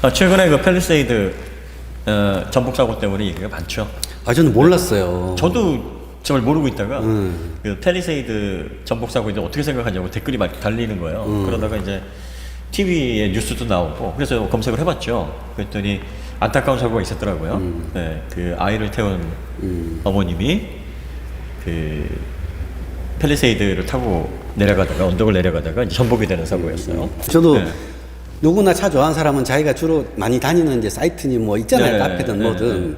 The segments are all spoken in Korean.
아, 최근에 그 펠리세이드 어, 전복 사고 때문에 얘기가 많죠. 아 저는 몰랐어요. 저도 정말 모르고 있다가 음. 그 펠리세이드 전복 사고 이제 어떻게 생각하냐고 댓글이 막 달리는 거예요. 음. 그러다가 이제 TV에 뉴스도 나오고 그래서 검색을 해봤죠. 그랬더니 안타까운 사고가 있었더라고요. 음. 네, 그 아이를 태운 어머님이 그 펠리세이드를 타고 내려가다가 언덕을 내려가다가 전복이 되는 사고였어요. 저도 네. 누구나 차 좋아하는 사람은 자기가 주로 많이 다니는 이제 사이트니 뭐 있잖아요. 네, 카페든 네, 뭐든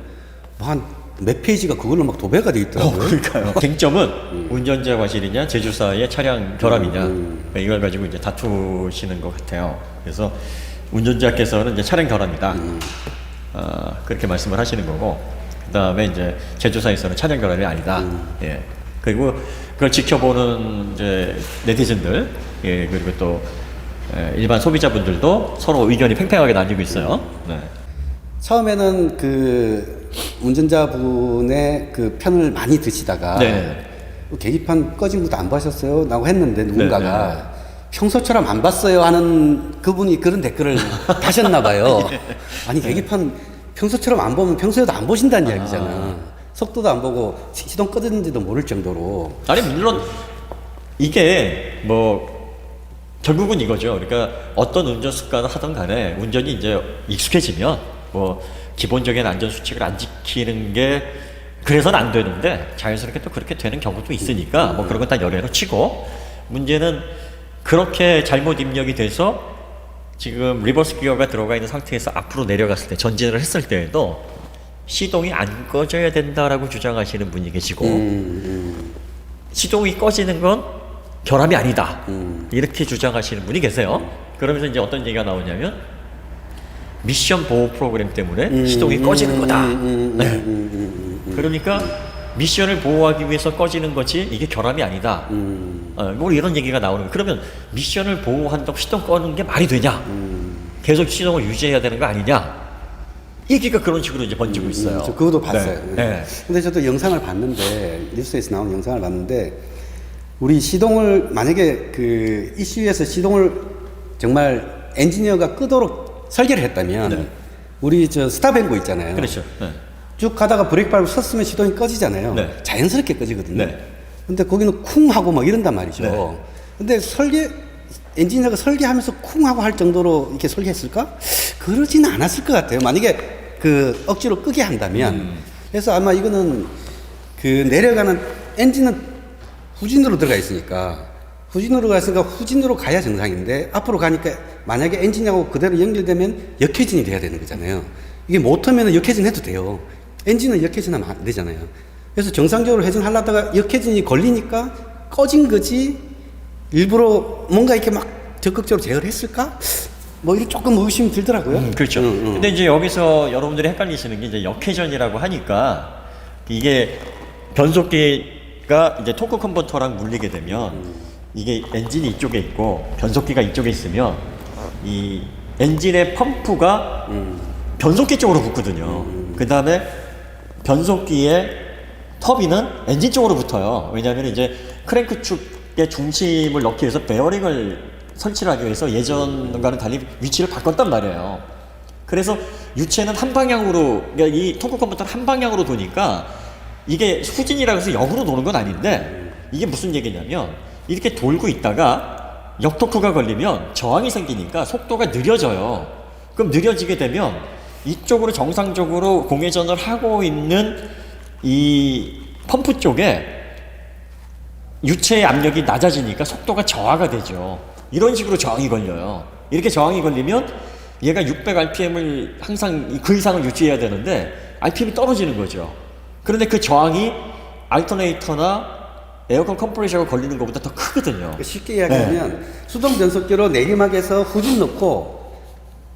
뭐 한 몇 페이지가 그걸로 막 도배가 돼 어, 있더라고요. 그러니까요. 쟁점은 운전자 과실이냐 제주사의 차량 결함이냐 음. 이걸 가지고 이제 다투시는 것 같아요. 그래서 운전자께서는 이제 차량 결함이다. 음. 아, 그렇게 말씀을 하시는 거고 그 다음에 이제 제주사에서는 차량 결함이 아니다. 음. 예. 그리고 그걸 지켜보는 이제 네티즌들 예 그리고 또 예, 일반 소비자분들도 서로 의견이 팽팽하게 나뉘고 있어요. 네. 처음에는 그 운전자분의 그 편을 많이 드시다가 네. 뭐 계기판 꺼진 것도 안 보셨어요? 라고 했는데 누군가가 네, 평소처럼 안 봤어요 하는 그분이 그런 댓글을 다셨나 봐요. 예. 아니 계기판 평소처럼 안 보면 평소에도 안 보신다는 이야기잖아. 속도도 안 보고 시- 시동 꺼졌는지도 모를 정도로 아니 물론 이게 뭐 결국은 이거죠. 그러니까 어떤 운전 습관을 하던 간에 운전이 이제 익숙해지면 뭐 기본적인 안전 수칙을 안 지키는 게 그래서는 안 되는데 자연스럽게 또 그렇게 되는 경우도 있으니까 뭐 그런 건 다 열애로 치고 문제는 그렇게 잘못 입력이 돼서 지금 리버스 기어가 들어가 있는 상태에서 앞으로 내려갔을 때 전진을 했을 때에도 시동이 안 꺼져야 된다라고 주장하시는 분이 계시고 시동이 꺼지는 건 결함이 아니다. 이렇게 주장하시는 분이 계세요. 그러면서 이제 어떤 얘기가 나오냐면 미션 보호 프로그램 때문에 시동이 꺼지는 거다. 네. 그러니까 미션을 보호하기 위해서 꺼지는 거지 이게 결함이 아니다. 어, 뭐 이런 얘기가 나오는 거예요. 그러면 미션을 보호한다고 시동 꺼는 게 말이 되냐? 계속 시동을 유지해야 되는 거 아니냐? 얘기가 그런 식으로 이제 번지고 있어요. 음, 저 그것도 봤어요. 네. 네. 근데 저도 영상을 봤는데 뉴스에서 나온 영상을 봤는데 우리 시동을 만약에 그 이슈에서 시동을 정말 엔지니어가 끄도록 설계를 했다면 네. 우리 저 스타뱅고 있잖아요. 그렇죠. 네. 쭉 가다가 브레이크 밟고 섰으면 시동이 꺼지잖아요. 네. 자연스럽게 꺼지거든요. 네. 근데 거기는 쿵 하고 막 이런단 말이죠. 네. 근데 설계 엔지니어가 설계하면서 쿵 하고 할 정도로 이렇게 설계했을까? 그러지는 않았을 것 같아요. 만약에 그 억지로 끄게 한다면. 음. 그래서 아마 이거는 그 내려가는 엔진은 후진으로 들어가 있으니까 후진으로 갔으니까 후진으로 가야 정상인데 앞으로 가니까 만약에 엔진하고 그대로 연결되면 역회진이 돼야 되는 거잖아요. 이게 모터면은 역회진 해도 돼요. 엔진은 역회진하면 안 되잖아요. 그래서 정상적으로 회전하려다가 역회진이 걸리니까 꺼진 거지 일부러 뭔가 이렇게 막 적극적으로 제어를 했을까? 뭐 이게 조금 의심이 들더라고요. 음, 그렇죠. 응, 응. 근데 이제 여기서 여러분들이 헷갈리시는 게 이제 역회전이라고 하니까 이게 변속기 가 이제 토크 컨버터랑 물리게 되면 이게 엔진이 이쪽에 있고 변속기가 이쪽에 있으면 이 엔진의 펌프가 변속기 쪽으로 붙거든요. 그 다음에 변속기의 터빈은 엔진 쪽으로 붙어요. 왜냐하면 이제 크랭크 축의 중심을 넣기 위해서 베어링을 설치를 하기 위해서 예전과는 달리 위치를 바꿨단 말이에요. 그래서 유체는 한 방향으로 그러니까 이 토크 컴퓨터는 한 방향으로 도니까 이게 후진이라고 해서 역으로 도는 건 아닌데 이게 무슨 얘기냐면 이렇게 돌고 있다가 역토크가 걸리면 저항이 생기니까 속도가 느려져요. 그럼 느려지게 되면 이쪽으로 정상적으로 공회전을 하고 있는 이 펌프 쪽에 유체의 압력이 낮아지니까 속도가 저하가 되죠. 이런 식으로 저항이 걸려요. 이렇게 저항이 걸리면 얘가 600rpm을 항상 그 이상을 유지해야 되는데 rpm이 떨어지는 거죠. 그런데 그 저항이 알터네이터나 에어컨 컴프레셔가 걸리는 것보다 더 크거든요. 그러니까 쉽게 이야기하면 수동 변속기로 내리막에서 후진 넣고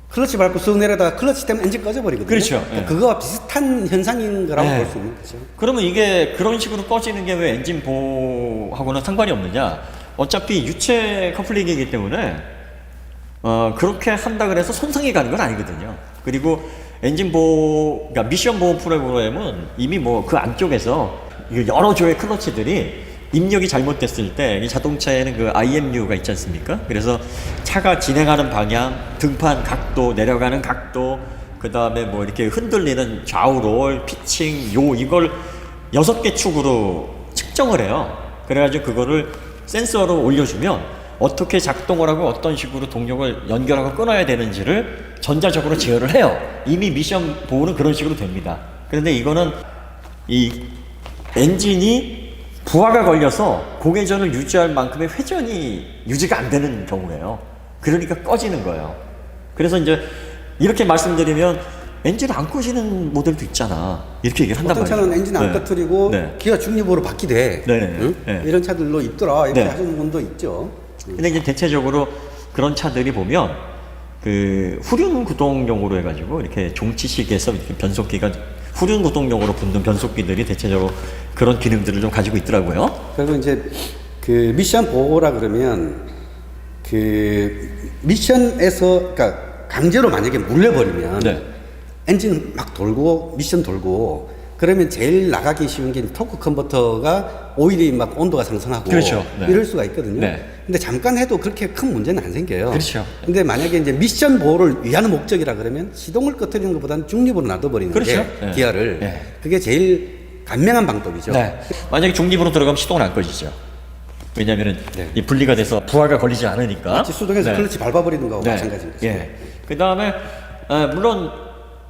클러치 밟고 쑥 내려다가 클러치 때문에 엔진 꺼져버리거든요. 그렇죠. 그러니까 예. 그거와 비슷한 현상인 거라고 네. 볼수 있는 거죠. 그러면 이게 그런 식으로 꺼지는 게 왜 엔진 보호하고는 상관이 없느냐? 어차피 유체 커플링이기 때문에 어, 그렇게 한다 그래서 손상이 가는 건 아니거든요. 그리고 엔진 보호, 그러니까 미션 보호 프로그램은 이미 뭐 그 안쪽에서 이 여러 조의 클러치들이 입력이 잘못됐을 때 이 자동차에는 그 IMU가 있지 않습니까? 그래서 차가 진행하는 방향, 등판 각도, 내려가는 각도, 그 다음에 뭐 이렇게 흔들리는 좌우 롤, 피칭, 요 이걸 여섯 개 축으로 측정을 해요. 그래가지고 그거를 센서로 올려주면 어떻게 작동을 하고 어떤 식으로 동력을 연결하고 끊어야 되는지를 전자적으로 제어를 해요. 이미 미션 보호는 그런 식으로 됩니다. 그런데 이거는 이 엔진이 부하가 걸려서 고회전을 유지할 만큼의 회전이 유지가 안 되는 경우예요. 그러니까 꺼지는 거예요. 그래서 이제 이렇게 말씀드리면 엔진 안 꺼지는 모델도 있잖아. 이렇게 얘기를 한단 어떤 말이에요. 차는 엔진 안 네. 꺼뜨리고 네. 기아 중립으로 바뀌대. 네네. 응? 네. 이런 차들로 있더라. 이렇게 네. 하시는 분도 있죠. 근데 이제 대체적으로 그런 차들이 보면 그 후륜 구동용으로 해가지고 이렇게 종치식에서 이렇게 변속기가 후륜 구동용으로 붙는 변속기들이 대체적으로 그런 기능들을 좀 가지고 있더라고요. 그리고 이제 그 미션 보호라 그러면 그 미션에서 그러니까 강제로 만약에 물려버리면 네. 엔진 막 돌고 미션 돌고 그러면 제일 나가기 쉬운 게 토크 컨버터가 오일이 막 온도가 상승하고 그렇죠. 네. 이럴 수가 있거든요. 네. 근데 잠깐 해도 그렇게 큰 문제는 안 생겨요. 그렇죠. 근데 만약에 이제 미션 보호를 위한 목적이라 그러면 시동을 꺼트리는 것보다는 중립으로 놔둬버리는 그렇죠. 게 네. 기아를 네. 그게 제일 간명한 방법이죠. 네. 만약에 중립으로 들어가면 시동은 안 꺼지죠. 왜냐면은 네. 이 분리가 돼서 부하가 걸리지 않으니까. 마치 수동에서 네. 클러치 밟아버리는 거하고 네. 마찬가지입니다. 예. 그 다음에 아, 물론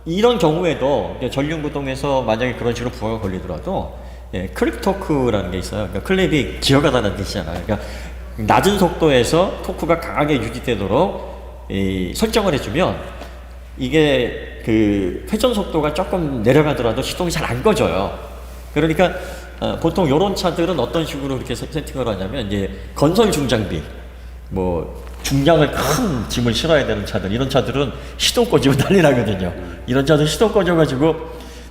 이런 경우에도 전륜구동에서 만약에 그런 식으로 부하가 걸리더라도 예, 클립 토크라는 게 있어요. 그러니까 클립이 기어가다는 뜻이잖아요. 그러니까 낮은 속도에서 토크가 강하게 유지되도록 이 설정을 해주면 이게 그 회전 속도가 조금 내려가더라도 시동이 잘 안 꺼져요. 그러니까 어, 보통 이런 차들은 어떤 식으로 이렇게 세- 세팅을 하냐면 이제 건설 중장비 뭐 중량을 큰 짐을 실어야 되는 차들 이런 차들은 시동 꺼지면 난리 나거든요. 이런 차들 시동 꺼져가지고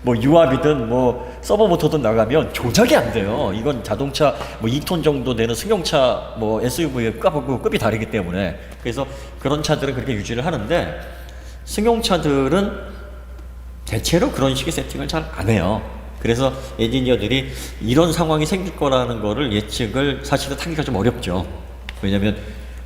뭐 유압이든 뭐 서버 모터든 나가면 조작이 안 돼요. 이건 자동차 뭐 2톤 정도 되는 승용차 뭐 SUV의 급하고 급이 다르기 때문에 그래서 그런 차들은 그렇게 유지를 하는데 승용차들은 대체로 그런 식의 세팅을 잘 안 해요. 그래서 엔지니어들이 이런 상황이 생길 거라는 거를 예측을 사실은 하기가 좀 어렵죠. 왜냐면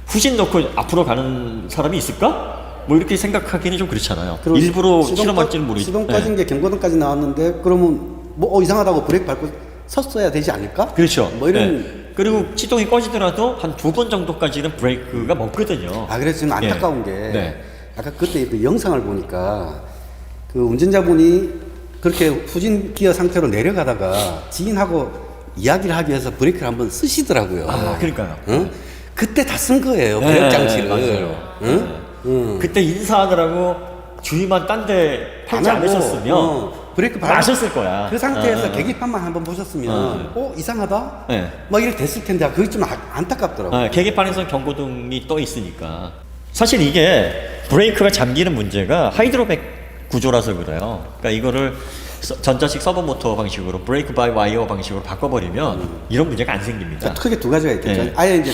후진 넣고 앞으로 가는 사람이 있을까? 뭐 이렇게 생각하기는 좀 그렇잖아요. 일부러 실험할지는 꺼- 모르겠 시동 꺼진 게 경고등까지 나왔는데 그러면 뭐 어, 이상하다고 브레이크 밟고 섰어야 되지 않을까? 그렇죠. 뭐 이런 네. 그리고 시동이 꺼지더라도 한 두 번 정도까지는 브레이크가 먹거든요. 아 그래서 지금 예. 안타까운 게 네. 아까 그때 그 영상을 보니까 그 운전자분이 그렇게 후진 기어 상태로 내려가다가 지인하고 이야기를 하기 위해서 브레이크를 한번 쓰시더라고요. 아, 그러니까요. 응? 그때 다 쓴 거예요 네, 브레이크 장치를. 맞아요. 응? 응. 그때 인사하느라고 주의만 딴 데 팔지 안 않으셨으면 어, 브레이크 밟 마셨을 거야. 그 상태에서 어. 계기판만 한번 보셨으면 어. 어, 이상하다. 네. 막 이렇게 됐을 텐데 그게 좀 아- 안타깝더라고. 요 아, 계기판에서 경고등이 떠 있으니까 사실 이게 브레이크가 잠기는 문제가 하이드로백 구조라서 그래요. 그러니까 이거를 서- 전자식 서버 모터 방식으로 브레이크 바이 와이어 방식으로 바꿔버리면 이런 문제가 안 생깁니다. 자, 크게 두 가지가 있겠죠. 네. 아예 이제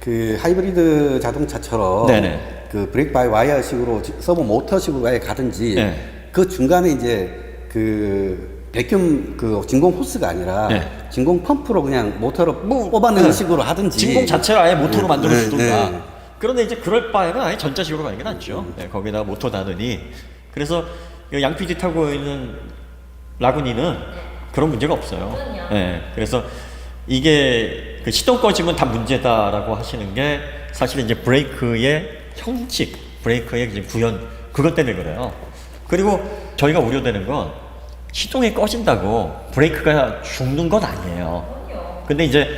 그 하이브리드 자동차처럼 네네. 그 브레이크 바이 와이어식으로 지- 서버 모터식으로 아예 가든지 네. 그 중간에 이제 그 백큐ම් 그 진공 호스가 아니라 네. 진공 펌프로 그냥 모터로 뽑아내는 식으로 하든지 진공 자체를 아예 모터로 네, 만들어 네, 주든가. 네. 그런데 이제 그럴 바에는 아예 전자식으로 가는 게 낫죠. 네, 거기다가 모터 다느니. 그래서 이 양PD 타고 있는 라구니는 그런 문제가 없어요. 네, 그래서 이게 그 시동 꺼지면 다 문제다라고 하시는 게 사실은 이제 브레이크의 형식, 브레이크의 구현 그것 때문에 그래요. 그리고 저희가 우려되는 건 시동이 꺼진다고 브레이크가 죽는 건 아니에요. 근데 이제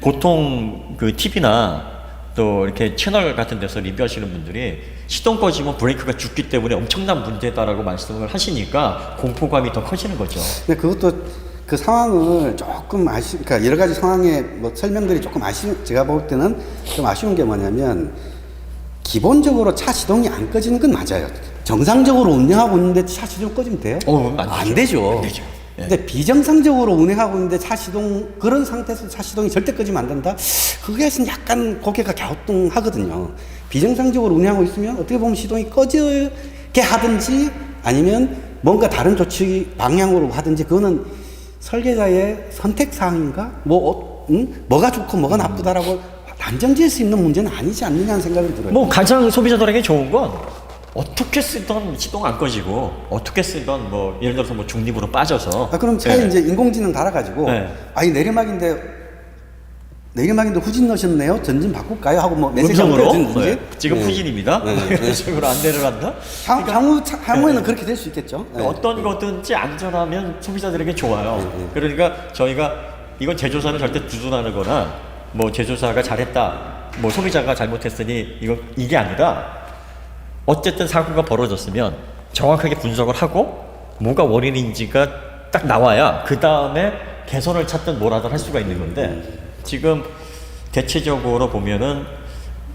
보통 그 TV나 또 이렇게 채널 같은 데서 리뷰하시는 분들이 시동 꺼지면 브레이크가 죽기 때문에 엄청난 문제다라고 말씀을 하시니까 공포감이 더 커지는 거죠. 근데 그것도 그 상황을 조금 아쉬, 그러니까 여러 가지 상황의 뭐 설명들이 조금 아쉬, 제가 볼 때는 좀 아쉬운 게 뭐냐면 기본적으로 차 시동이 안 꺼지는 건 맞아요. 정상적으로 운행하고 있는데 차 시동 꺼지면 돼요? 어, 안 안 되죠. 안 되죠. 예. 근데 비정상적으로 운행하고 있는데 차 시동 그런 상태에서 차 시동이 절대 꺼지면 안 된다. 그게서 약간 고개가 갸우뚱하거든요. 비정상적으로 운행하고 있으면 어떻게 보면 시동이 꺼지게 하든지 아니면 뭔가 다른 조치 방향으로 하든지 그거는 설계자의 선택 사항인가? 뭐 어, 응? 뭐가 좋고 뭐가 나쁘다라고 단정지을 수 있는 문제는 아니지 않느냐는 생각이 들어요. 뭐 가장 소비자들에게 좋은 건 어떻게 쓰던 시동 안 꺼지고 어떻게 쓰던 뭐 예를 들어서 뭐 중립으로 빠져서 아, 그럼 차에 예. 이제 인공지능 달아가지고 네. 아이 내리막인데 내리막인데 후진 넣으셨네요. 전진 바꿀까요? 하고 뭐 메시지 음성으로. 네. 지금 네. 후진입니다. 네, 네. 이런 식으로 안내를 한다. 향, 향후 차- 향후에는 그렇게 될 수 있겠죠. 네. 어떤 거든지 안전하면 소비자들에게 좋아요. 네, 그러니까 저희가 이건 제조사는 절대 두둔하거나 뭐 제조사가 잘했다, 뭐 소비자가 잘못했으니 이거 이게 아니라 어쨌든 사고가 벌어졌으면 정확하게 분석을 하고 뭐가 원인인지가 딱 나와야 그 다음에 개선을 찾든 뭐라든 할 수가 있는 건데 지금 대체적으로 보면은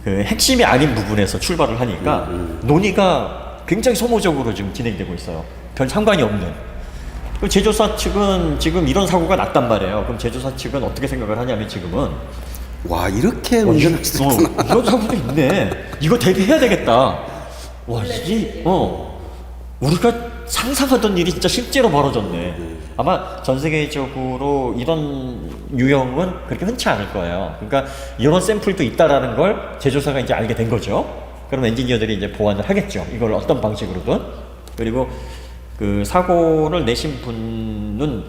그 핵심이 아닌 부분에서 출발을 하니까 논의가 굉장히 소모적으로 지금 진행되고 있어요. 별 상관이 없는. 그 제조사 측은 지금 이런 사고가 났단 말이에요. 그럼 제조사 측은 어떻게 생각을 하냐면 지금은 와 이렇게 어, 운전할 수 어, 있구나. 이런 사고도 있네. 이거 대비해야 되겠다. 와, 이게, 어, 우리가 상상하던 일이 진짜 실제로 벌어졌네. 아마 전 세계적으로 이런 유형은 그렇게 흔치 않을 거예요. 그러니까 이런 샘플도 있다라는 걸 제조사가 이제 알게 된 거죠. 그럼 엔지니어들이 이제 보완을 하겠죠. 이걸 어떤 방식으로든. 그리고 그 사고를 내신 분은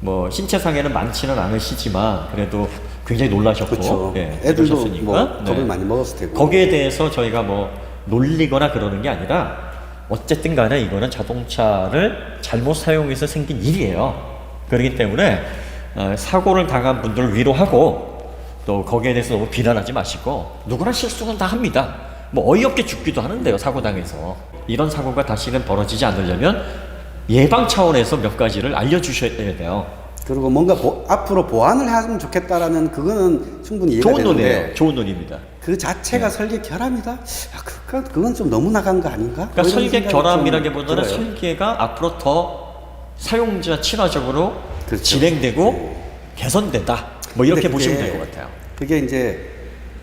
뭐 신체상에는 많지는 않으시지만 그래도 굉장히 놀라셨고 그렇죠. 예, 애들도 그러셨으니까. 뭐 겁을 네. 많이 먹었을 테고. 거기에 대해서 저희가 뭐 놀리거나 그러는 게 아니라 어쨌든 간에 이거는 자동차를 잘못 사용해서 생긴 일이에요. 그렇기 때문에 어, 사고를 당한 분들을 위로하고 또 거기에 대해서 너무 비난하지 마시고 누구나 실수는 다 합니다. 뭐 어이없게 죽기도 하는데요, 사고 당해서. 이런 사고가 다시는 벌어지지 않으려면 예방 차원에서 몇 가지를 알려주셔야 돼요. 그리고 뭔가 보- 앞으로 보완을 하면 좋겠다라는 그거는 충분히 이해가 좋은 되는데 논이에요. 좋은 논입니다. 그 자체가 설계 결함이다? 야, 그건, 그건 좀 너무 나간 거 아닌가? 그러니까 설계 결함이라기보다는. 설계가 앞으로 더 사용자 친화적으로 그렇죠. 진행되고 개선되다. 뭐 이렇게 근데 보시면 그게- 될것 같아요. 그게 이제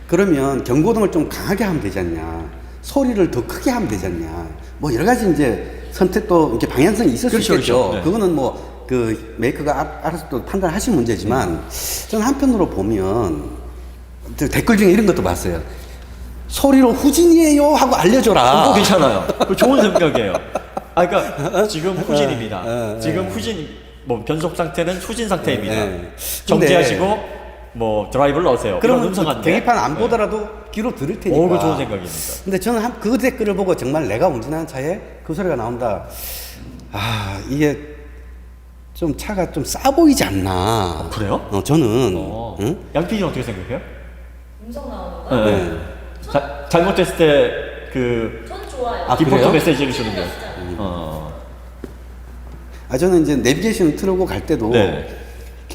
그러면 경고등을 좀 강하게 하면 되지 않냐? 소리를 더 크게 하면 되지 않냐? 뭐 여러 가지 이제 선택도 이렇게 방향성이 있을 그렇죠, 수 있겠죠. 그렇죠. 네. 그거는 뭐 그 메이커가 알- 알아서 또 판단하실 문제지만 저는 한편으로 보면 저 댓글 중에 이런 것도 봤어요. 소리로 후진이에요 하고 알려줘라. 그거 괜찮아요. 그거 좋은 생각이에요. 아, 그러니까 지금 후진입니다. 어, 어, 지금 후진 뭐 변속 상태는 후진 상태입니다. 네, 네. 정지하시고 뭐 드라이브를 넣으세요. 그런 그러면 음성한데. 계기판 안 보더라도 귀로 들을 테니까. 오, 그거 좋은 생각입니다. 근데 저는 한, 그 댓글을 보고 정말 내가 운전하는 차에 그 소리가 나온다. 아, 이게 좀 차가 좀 싸 보이지 않나. 그래요? 어, 저는. 어. 응? 양 PD는 어떻게 생각해요? 음성 나오는 거? 네. 네. 자, 잘못됐을 때그 전 좋아요. 아, 디폴트 그래요? 메시지를 주는 거예요. 어. 아, 저는 이제 내비게이션 틀고 갈 때도 네.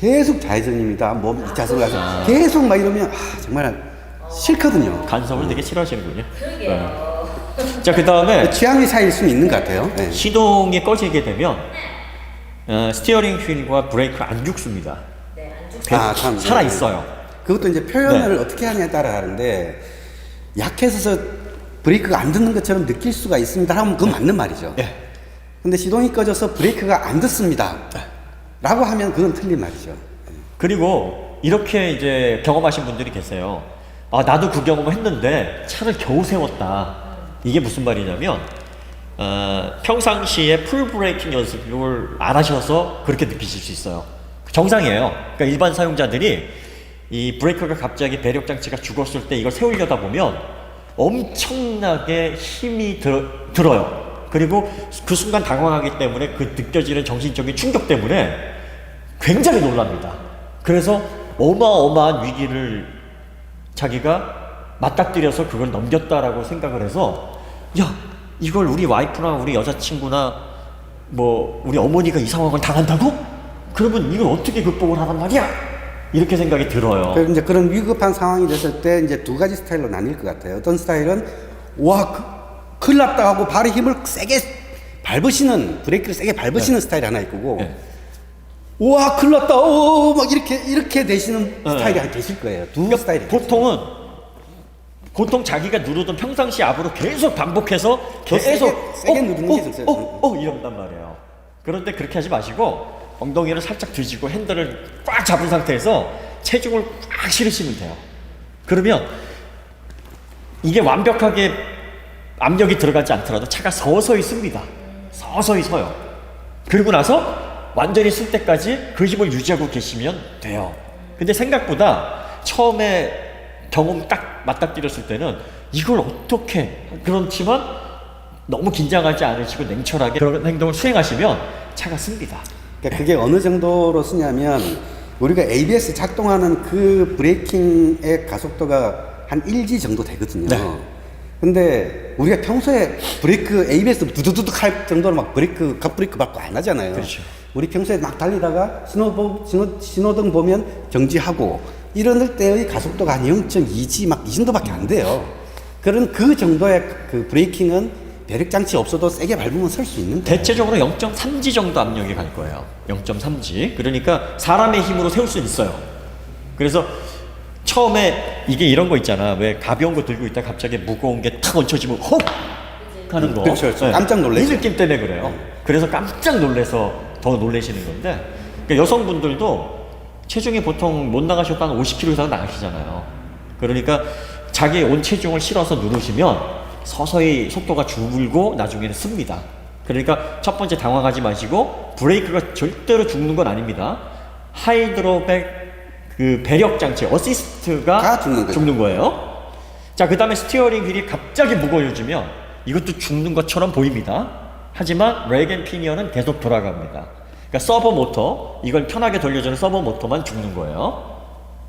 계속 좌회전입니다. 뭐, 이차선 가서. 계속 막 이러면, 아, 정말 싫거든요. 간섭을 되게 싫어하시는군요. 그러게요. 네. 자, 그 다음에 취향의 차이일 수는 있는 것 같아요. 네. 시동이 꺼지게 되면 어, 스티어링 휠과 브레이크 안 죽습니다. 네, 안 죽. 아, 참. 살아 있어요. 그것도 이제 표현을 네. 어떻게 하냐에 따라 다른데 약해서 브레이크가 안 듣는 것처럼 느낄 수가 있습니다 하면 그건 맞는 말이죠. 예. 근데 시동이 꺼져서 브레이크가 안 듣습니다. 라고 하면 그건 틀린 말이죠. 그리고 이렇게 이제 경험하신 분들이 계세요. 아, 나도 그 경험을 했는데 차를 겨우 세웠다. 이게 무슨 말이냐면 어, 평상시에 풀 브레이킹 연습을 안 하셔서 그렇게 느끼실 수 있어요. 정상이에요. 그러니까 일반 사용자들이 이 브레이크가 갑자기 배력 장치가 죽었을 때 이걸 세우려다 보면 엄청나게 힘이 들, 들어요. 그리고 그 순간 당황하기 때문에 그 느껴지는 정신적인 충격 때문에 굉장히 놀랍니다. 그래서 어마어마한 위기를 자기가 맞닥뜨려서 그걸 넘겼다라고 생각을 해서 야 이걸 우리 와이프나 우리 여자친구나 뭐 우리 어머니가 이 상황을 당한다고? 그러면 이걸 어떻게 극복을 하란 말이야? 이렇게 생각이 들어요. 그래서 이제 그런 위급한 상황이 됐을 때 이제 두 가지 스타일로 나뉠 것 같아요. 어떤 스타일은 와, 그, 큰일 났다 하고 발에 힘을 세게 밟으시는, 브레이크를 세게 밟으시는 스타일이 하나 있고, 네. 와, 큰일 났다, 오, 막 이렇게, 이렇게 되시는 네. 스타일이 한 계실 거예요. 두 그러니까 스타일이. 보통은 보통 자기가 누르던 평상시 압으로 계속 반복해서 더 계속 세게- 세게 누르는 게 좋죠. 어, 어, 어, 이런단 그런데 그렇게 하지 마시고 엉덩이를 살짝 뒤지고 핸들을 꽉 잡은 상태에서 체중을 꽉 실으시면 돼요. 그러면 이게 완벽하게 압력이 들어가지 않더라도 차가 서서히 씁니다. 서서히 서요. 그리고 나서 완전히 쓸 때까지 그 힘을 유지하고 계시면 돼요. 근데 생각보다 처음에 경험 딱 맞닥뜨렸을 때는 이걸 어떻게 그렇지만 너무 긴장하지 않으시고 냉철하게 그런 행동을 수행하시면 차가 씁니다. 그러니까 그게 어느 정도로 쓰냐면 우리가 ABS 작동하는 그 브레이킹의 가속도가 한 1G 정도 되거든요. 네. 근데 우리가 평소에 브레이크 ABS 두두두둑 할 정도로 막 브레이크 갑브레이크 받고 안 하잖아요. 그렇죠. 우리 평소에 막 달리다가 신호, 보- 신호 신호등 보면 정지하고 이런 때의 가속도가 한 0.2G 막이 정도밖에 안 돼요. 그런 그 정도의 그 브레이킹은 배력 장치 없어도 세게 밟으면 설 수 있는 거예요. 대체적으로 0.3G 정도 압력이 갈 거예요. 0.3G. 그러니까 사람의 힘으로 세울 수 있어요. 그래서 처음에 이게 이런 거 있잖아. 왜 가벼운 거 들고 있다 가 갑자기 무거운 게 탁 얹혀지면 헉 하는 거. 네. 그렇죠, 그렇죠. 깜짝 놀라죠. 이 느낌 때문에 그래요. 그래서 깜짝 놀래서 더 놀라시는 건데 그러니까 여성분들도 체중이 보통 못 나가셔도 한 50kg 이상 나가시잖아요. 그러니까 자기 온 체중을 실어서 누르시면 서서히 속도가 줄고 나중에는 씁니다. 그러니까 첫 번째 당황하지 마시고 브레이크가 절대로 죽는 건 아닙니다. 하이드로백 그 배력 장치 어시스트가 가 죽는. 죽는 거예요. 자, 그 다음에 스티어링 휠이 갑자기 무거워지면 이것도 죽는 것처럼 보입니다. 하지만 레겐 피니어는 계속 돌아갑니다. 그러니까 서버 모터, 이걸 편하게 돌려주는 서버 모터만 죽는 거예요.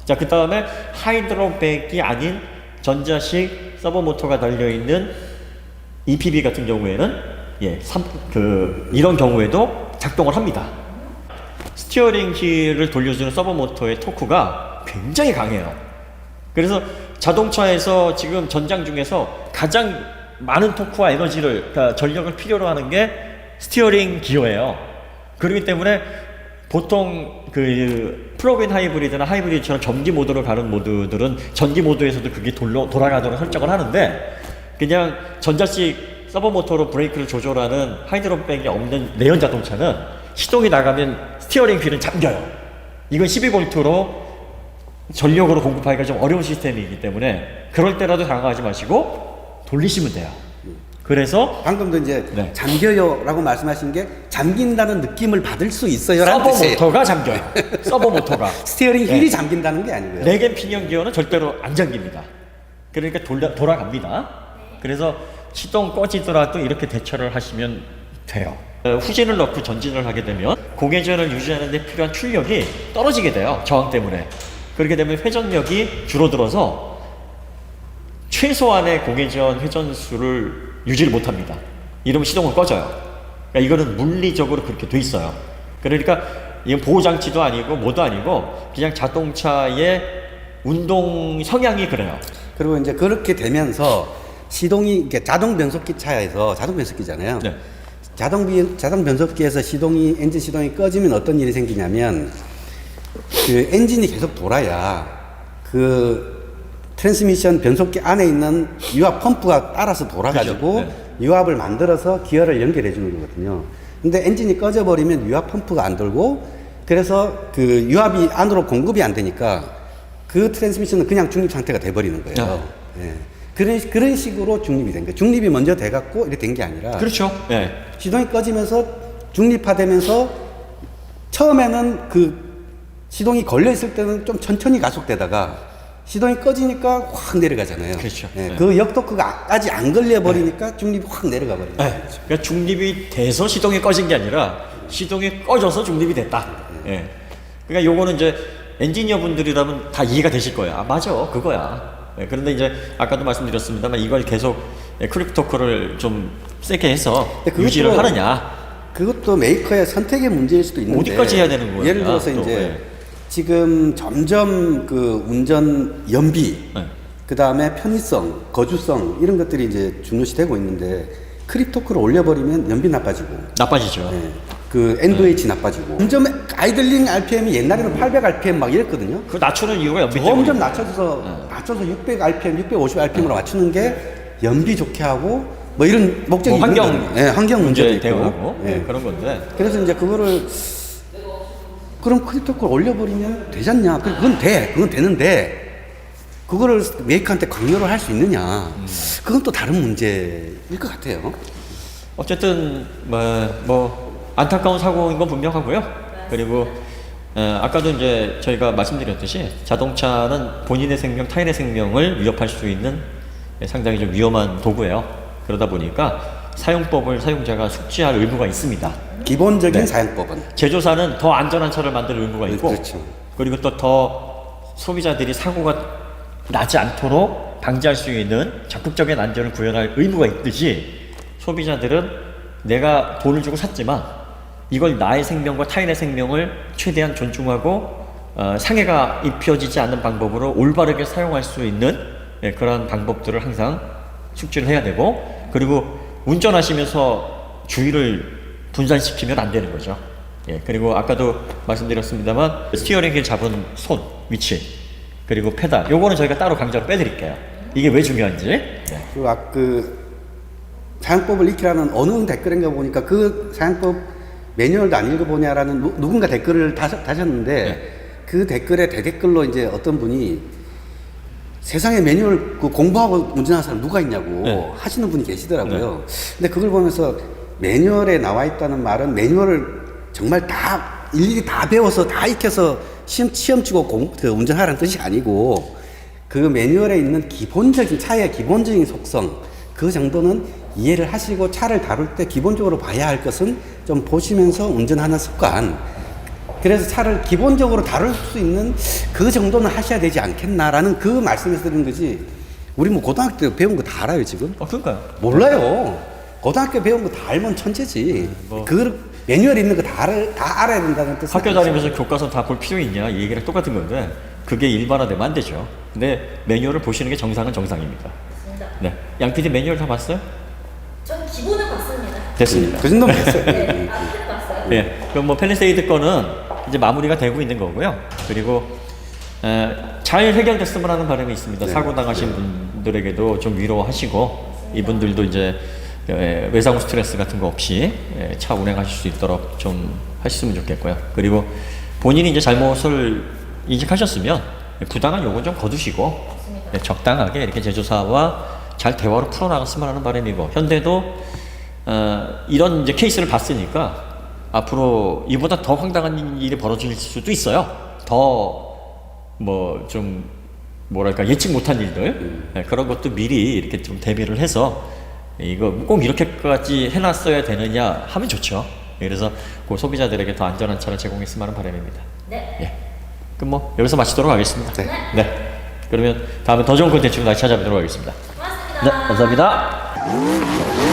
자, 그 다음에 하이드로백이 아닌 전자식 서버 모터가 달려있는 EPB 같은 경우에는 예, 삼, 그, 이런 경우에도 작동을 합니다. 스티어링 휠을 돌려주는 서버 모터의 토크가 굉장히 강해요. 그래서 자동차에서 지금 전장 중에서 가장 많은 토크와 에너지를, 그러니까 전력을 필요로 하는 게 스티어링 기어예요. 그렇기 때문에 보통 그 플러그인 하이브리드나 하이브리드처럼 전기 모드로 가는 모드들은 전기 모드에서도 그게 돌로, 돌아가도록 설정을 하는데 그냥 전자식 서버 모터로 브레이크를 조절하는 하이드로백이 없는 내연 자동차는 시동이 나가면 스티어링 휠은 잠겨요. 이건 12V로 전력으로 공급하기가 좀 어려운 시스템이기 때문에 그럴 때라도 당황하지 마시고 돌리시면 돼요. 그래서 방금도 이제 네. 잠겨요라고 말씀하신 게 잠긴다는 느낌을 받을 수 있어요라는 서버 뜻이에요. 모터가 잠겨요. 서버 모터가. 스티어링 네. 휠이 잠긴다는 게 아니고요. 레겐 피니언 기어는 절대로 안 잠깁니다. 그러니까 돌아, 돌아갑니다. 그래서 시동 꺼지더라도 이렇게 대처를 하시면 돼요. 어, 후진을 넣고 전진을 하게 되면 공회전을 유지하는 데 필요한 출력이 떨어지게 돼요. 저항 때문에. 그렇게 되면 회전력이 줄어들어서 최소한의 공회전 회전수를 유지를 못합니다. 이러면 시동을 꺼져요. 그러니까 이거는 물리적으로 그렇게 돼 있어요. 그러니까 이건 보호 장치도 아니고 뭐도 아니고 그냥 자동차의 운동 성향이 그래요. 그리고 이제 그렇게 되면서 시동이 이렇게 자동 변속기 차에서 자동 변속기잖아요. 네. 자동 비, 자동 변속기에서 시동이 엔진 시동이 꺼지면 어떤 일이 생기냐면 그 엔진이 계속 돌아야 그 트랜스미션 변속기 안에 있는 유압 펌프가 따라서 돌아가지고 그죠. 네. 유압을 만들어서 기어를 연결해 주는 거거든요. 근데 엔진이 꺼져 버리면 유압 펌프가 안 돌고 그래서 그 유압이 안으로 공급이 안 되니까 그 트랜스미션은 그냥 중립 상태가 돼 버리는 거예요. 예. 그런 그런 식으로 중립이 된 거예요. 중립이 먼저 돼 갖고 이렇게 된 게 아니라 그렇죠. 네. 시동이 꺼지면서 중립화되면서 처음에는 그 시동이 걸려 있을 때는 좀 천천히 가속되다가 시동이 꺼지니까 확 내려가잖아요. 그렇죠. 예, 네. 그 역도크가 아직 안 걸려 버리니까 중립이 확 내려가 버려요. 네. 그러니까 중립이 돼서 시동이 꺼진 게 아니라 시동이 꺼져서 중립이 됐다. 예. 그러니까 요거는 이제 엔지니어 분들이라면 다 이해가 되실 거예요. 아, 맞아. 그거야. 예, 그런데 이제 아까도 말씀드렸습니다만 이걸 계속 예, 크립토크를 좀 세게 해서 근데 그것도 유지를 하느냐. 그것도 메이커의 선택의 문제일 수도 있는데 어디까지 해야 되는 거예요? 예를 들어서 또, 이제 예. 지금 점점 그 운전 연비 네. 그 다음에 편의성, 거주성 이런 것들이 이제 중요시 되고 있는데 크립토크를 올려버리면 연비 나빠지고 나빠지죠. 예, 그 NVH 나빠지고 점점 아이들링 RPM이 옛날에는 800 RPM 막 이랬거든요. 그 낮추는 이유가 연비 때문에. 점점 낮춰서 낮춰서 600 RPM, 650 RPM으로 맞추는 게 연비 좋게 하고 뭐 이런 목적이 뭐 환경 거거든요. 예, 환경 문제도 문제 있고. 대응하고 예. 예, 그런 건데. 그래서 이제 그거를 그럼 크립토콜 올려버리면 되잖냐? 그- 그건 돼. 그건 되는데 그거를 메이커한테 강요를 할 수 있느냐? 그건 또 다른 문제일 것 같아요. 어쨌든 뭐, 뭐 안타까운 사고인 건 분명하고요. 그리고 어, 아까도 이제 저희가 말씀드렸듯이 자동차는 본인의 생명, 타인의 생명을 위협할 수 있는 상당히 좀 위험한 도구예요. 그러다 보니까 사용법을 사용자가 숙지할 의무가 있습니다. 기본적인 네. 사용법은 제조사는 더 안전한 차를 만들 의무가 있고 그렇죠. 그리고 또 더 소비자들이 사고가 나지 않도록 방지할 수 있는 적극적인 안전을 구현할 의무가 있듯이 소비자들은 내가 돈을 주고 샀지만 이걸 나의 생명과 타인의 생명을 최대한 존중하고 어, 상해가 입혀지지 않는 방법으로 올바르게 사용할 수 있는 예, 그런 방법들을 항상 숙지를 해야 되고 그리고 운전하시면서 주의를 분산시키면 안 되는 거죠. 예, 그리고 아까도 말씀드렸습니다만 스티어링 휠 잡은 손 위치 그리고 페달 요거는 저희가 따로 강좌로 빼드릴게요. 이게 왜 중요한지. 네. 그, 아, 그 사용법을 익히라는 어느 댓글인가 보니까 그 사용법 매뉴얼도 안 읽어보냐라는 누, 누군가 댓글을 다셨, 다셨는데 네. 그 댓글에 대댓글로 이제 어떤 분이 세상에 매뉴얼 그 공부하고 운전하는 사람 누가 있냐고 네. 하시는 분이 계시더라고요. 근데 그걸 보면서 매뉴얼에 나와 있다는 말은 매뉴얼을 정말 다 일일이 다 배워서 다 익혀서 시험, 시험 치고 공, 그 운전하라는 뜻이 아니고 그 매뉴얼에 있는 기본적인 차의 기본적인 속성 그 정도는 이해를 하시고 차를 다룰 때 기본적으로 봐야 할 것은 좀 보시면서 운전하는 습관 그래서 차를 기본적으로 다룰 수 있는 그 정도는 하셔야 되지 않겠나라는 그 말씀에서 드리는 거지 우리 뭐 고등학교 때 배운 거 다 알아요 지금? 어, 그러니까요. 몰라요 고등학교 배운 거 다 알면 천재지 뭐. 그 매뉴얼에 있는 거다 알아야 된다는 뜻은 학교. 다니면서 교과서 다 볼 필요 있냐 이 얘기랑 똑같은 건데 그게 일반화되면 안 되죠. 근데 매뉴얼을 보시는 게 정상은 정상입니다. 맞습니다. 네, 양 PD 매뉴얼 다 봤어요? 전 기본은 봤습니다. 됐습니다. 그 정도면 됐어요 네, 앞에는 봤어요. 예, 그럼 뭐 펠리세이드 거는 이제 마무리가 되고 있는 거고요. 그리고 에, 잘 해결됐으면 하는 바람이 있습니다. 네. 사고 당하신 분들에게도 좀 위로하시고 이분들도 이제 에, 외상 스트레스 같은 거 없이 에, 차 운행하실 수 있도록 좀 하셨으면 좋겠고요. 그리고 본인이 이제 잘못을 인식하셨으면 부당한 요건 좀 거두시고 네, 적당하게 이렇게 제조사와 잘 대화로 풀어나갔으면 하는 바람이고 현대도 어, 이런 이제 케이스를 봤으니까 앞으로 이보다 더 황당한 일이 벌어질 수도 있어요. 더 뭐 좀 뭐랄까 예측 못한 일들 네, 그런 것도 미리 이렇게 좀 대비를 해서 이거 꼭 이렇게까지 해놨어야 되느냐 하면 좋죠. 그래서 그 소비자들에게 더 안전한 차를 제공했으면 하는 바람입니다. 네. 예. 그럼 뭐 여기서 마치도록 하겠습니다. 네. 네. 그러면 다음에 더 좋은 콘텐츠로 다시 찾아뵙도록 하겠습니다. 고맙습니다. 네, 감사합니다.